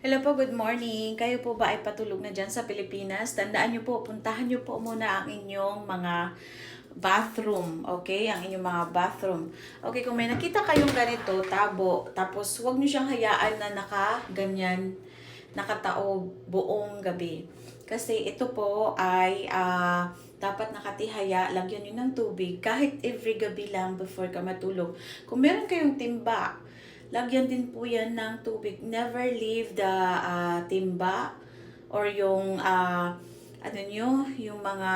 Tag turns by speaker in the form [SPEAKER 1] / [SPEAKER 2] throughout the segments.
[SPEAKER 1] Hello po, good morning. Kayo po ba ay patulog na dyan sa Pilipinas? Tandaan nyo po, puntahan nyo po muna ang inyong mga bathroom, okay? Ang inyong mga bathroom. Okay, kung may nakita kayong ganito, tabo, tapos huwag nyo siyang hayaan na naka ganyan, nakatao buong gabi. Kasi ito po ay ah, dapat nakatihaya, lagyan nyo ng tubig kahit every gabi lang before ka matulog. Kung meron kayong timba, lagyan din po yan ng tubig. Never leave the ah, timba or yung ah, ano nyo, yung mga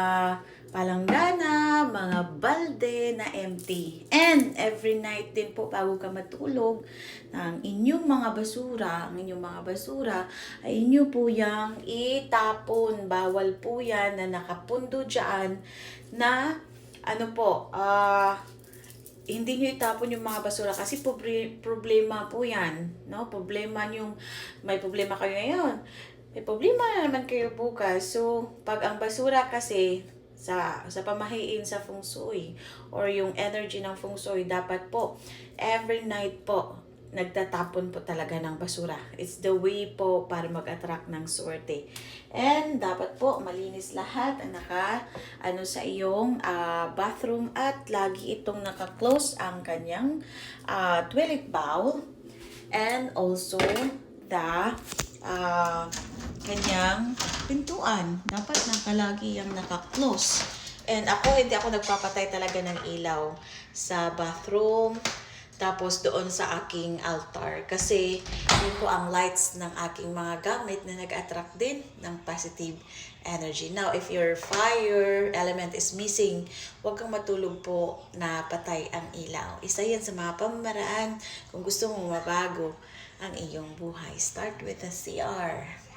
[SPEAKER 1] palanggana, mga balde na empty. And every night din po bago ka matulog, ang inyong mga basura, ang inyong mga basura, ay inyo po yung itapon. Bawal po yan na nakapundo dyan na ano po, ah, hindi nyo itapon yung mga basura kasi problema po yan. No? Problema yung, may problema kayo ngayon. May problema na naman kayo bukas. So, pag ang basura kasi sa sa pamahiin sa feng shui or yung energy ng feng shui dapat po every night po nagtatapon po talaga ng basura. It's the way po para mag-attract ng swerte. And dapat po malinis lahat ang naka ano sa iyong ah, bathroom at lagi itong naka-close ang kanyang ah, toilet bowl and also the ah, kanyang pintuan. Dapat nakalagi yung naka-close. And ako, hindi ako nagpapatay talaga ng ilaw sa bathroom, tapos doon sa aking altar. Kasi yun po ang lights ng aking mga gamit na nag-attract din ng positive energy. Now, if your fire element is missing, huwag kang matulog po na patay ang ilaw. Isa yan sa mga pamamaraan kung gusto mong mabago ang iyong buhay. Start with a CR.